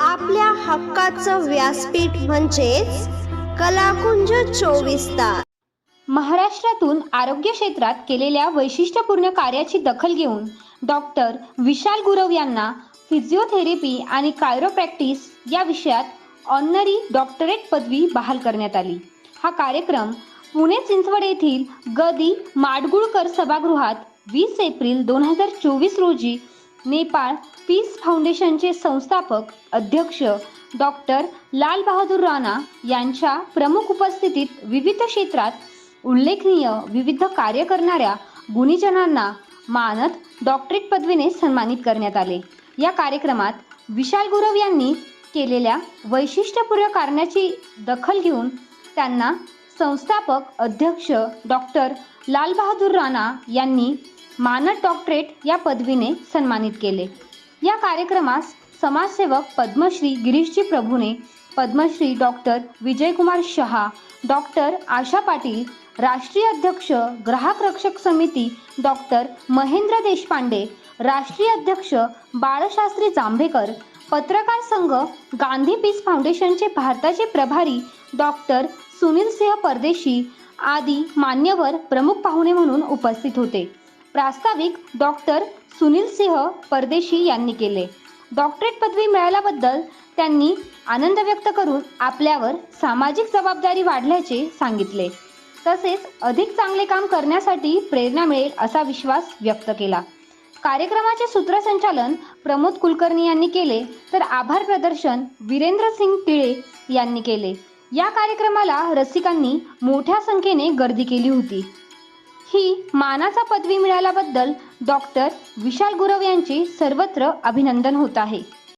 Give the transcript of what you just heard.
आपल्या हक्काचं व्यासपीठ म्हणजेच कलाकुंज चोवीस तास. महाराष्ट्रातून आरोग्य क्षेत्रात केलेल्या वैशिष्ट्यपूर्ण कार्याची दखल घेऊन डॉक्टर विशाल गुरव यांना फिजिओथेरपी आणि कायरोप्रॅक्टिस या विषयात ऑनरी डॉक्टरेट पदवी बहाल करण्यात आली. हा कार्यक्रम पुणे चिंचवड येथील गदी माडगुळकर सभागृहात वीस एप्रिल दोन हजार चोवीस रोजी नेपाळ पीस फाउंडेशनचे संस्थापक अध्यक्ष डॉक्टर लालबहादूर राणा यांच्या प्रमुख उपस्थितीत विविध क्षेत्रात उल्लेखनीय विविध कार्य करणाऱ्या गुणीजनांना मानद डॉक्टरेट पदवीने सन्मानित करण्यात आले. या कार्यक्रमात विशाल गुरव यांनी केलेल्या वैशिष्ट्यपूर्ण कारणाची दखल घेऊन त्यांना संस्थापक अध्यक्ष डॉक्टर लालबहादूर राणा यांनी मानद डॉक्टरेट या पदवीने सन्मानित केले. या कार्यक्रमास समाजसेवक पद्मश्री गिरीशजी प्रभूने पद्मश्री डॉक्टर विजयकुमार शहा डॉक्टर आशा पाटील राष्ट्रीय अध्यक्ष ग्राहक रक्षक समिती डॉक्टर महेंद्र देशपांडे राष्ट्रीय अध्यक्ष बाळशास्त्री जांभेकर पत्रकार संघ गांधी पीस फाउंडेशनचे भारताचे प्रभारी डॉक्टर सुनील सिंह परदेशी आदी मान्यवर प्रमुख पाहुणे म्हणून उपस्थित होते. प्रास्ताविक डॉक्टर सुनील सिंह परदेशी यांनी केले. डॉक्टरेट पदवी मिळाल्याबद्दल त्यांनी आनंद व्यक्त करून आपल्यावर सामाजिक जबाबदारी वाढल्याचे सांगितले. तसेच अधिक चांगले काम करण्यासाठी प्रेरणा मिळेल असा विश्वास व्यक्त केला. कार्यक्रमाचे सूत्रसंचालन प्रमोद कुलकर्णी यांनी केले तर आभार प्रदर्शन वीरेंद्र सिंग टिळे यांनी केले. या कार्यक्रमाला रसिकांनी मोठ्या संख्येने गर्दी केली होती. ही मानाचा पदवी मिळाल्याबद्दल डॉक्टर विशाल गुरव यांचे सर्वत्र अभिनंदन होत आहे.